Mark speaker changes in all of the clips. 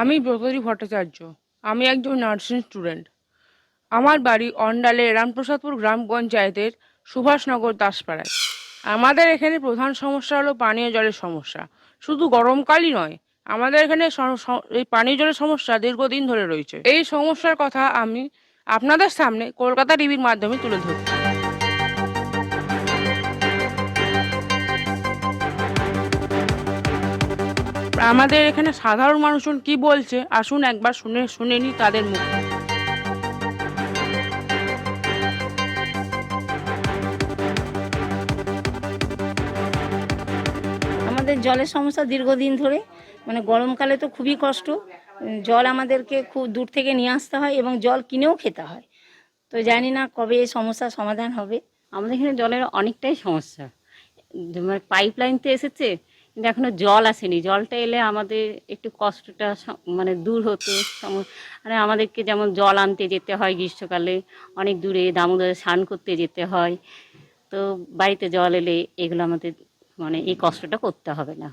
Speaker 1: আমি ব্রতী ভট্টাচার্য। আমি একজন নার্সিং স্টুডেন্ট আমার বাড়ি অন্ডালে রামপ্রসাদপুর গ্রাম পঞ্চায়েতের সুভাষনগর দাসপাড়ায়। আমাদের এখানে প্রধান সমস্যা হলো পানীয় জলের সমস্যা। শুধু গরমকালই নয়, আমাদের এখানে এই পানীয় জলের সমস্যা দীর্ঘদিন ধরে রয়েছে। এই সমস্যার কথা আমি আপনাদের সামনে কলকাতা টিভির মাধ্যমে তুলে ধরি আমাদের এখানে সাধারণ মানুষজন কি বলছে? আসুন একবার শুনে শুনে নি তাদের মুখে।
Speaker 2: আমাদের জলের সমস্যা দীর্ঘদিন ধরে মানে গরমকালে তো খুবই কষ্ট। জল আমাদেরকে খুব দূর থেকে নিয়ে আসতে হয় এবং জল কিনেও খেতে হয়। তো জানি না কবে এই সমস্যার সমাধান হবে।
Speaker 3: আমাদের এখানে জলের অনেকটাই সমস্যা। মানে পাইপ লাইন তো এসেছে, কিন্তু এখনও জল আসেনি। জলটা এলে আমাদের একটু কষ্টটা মানে দূর হতো মানে আমাদেরকে যেমন জল আনতে যেতে হয় গ্রীষ্মকালে, অনেক দূরে দামোদরে স্নান করতে যেতে হয়। তো বাড়িতে জল এলে এগুলো আমাদের মানে এই কষ্টটা করতে হবে না।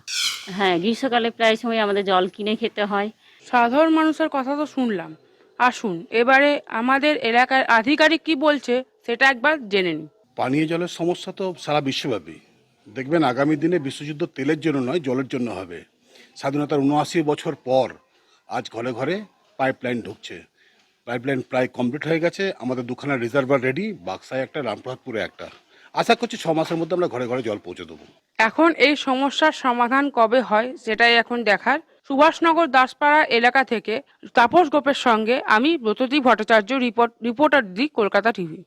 Speaker 3: হ্যাঁ গ্রীষ্মকালে প্রায় সময় আমাদের জল কিনে খেতে হয়।
Speaker 1: সাধারণ মানুষের কথা তো শুনলাম। আসুন এবারে আমাদের এলাকার আধিকারিক কি বলছে সেটা একবার জেনে নিই।
Speaker 4: পানীয় জলের সমস্যা তো সারা বিশ্বব্যাপী। দেখবেন আগামী দিনে বিশ্বযুদ্ধ তেলের জন্য নয় জলের জন্য হবে। স্বাধীনতার উনআশি বছর পর আজ ঘরে ঘরে পাইপলাইন ঢুকছে। পাইপলাইন প্রায় কমপ্লিট হয়ে গেছে আমাদের দুখানা রিজার্ভার রেডি বাক্সায় একটা রামপ্রসাদপুরে একটা। আশা করছি ছ মাসের মধ্যে আমরা ঘরে ঘরে জল পৌঁছে দেবো।
Speaker 1: এখন এই সমস্যার সমাধান কবে হয় সেটাই এখন দেখার। সুভাষনগর দাসপাড়া এলাকা থেকে তাপস গোপের সঙ্গে আমি Bratati Bhattacharya report reporter the Kolkata TV.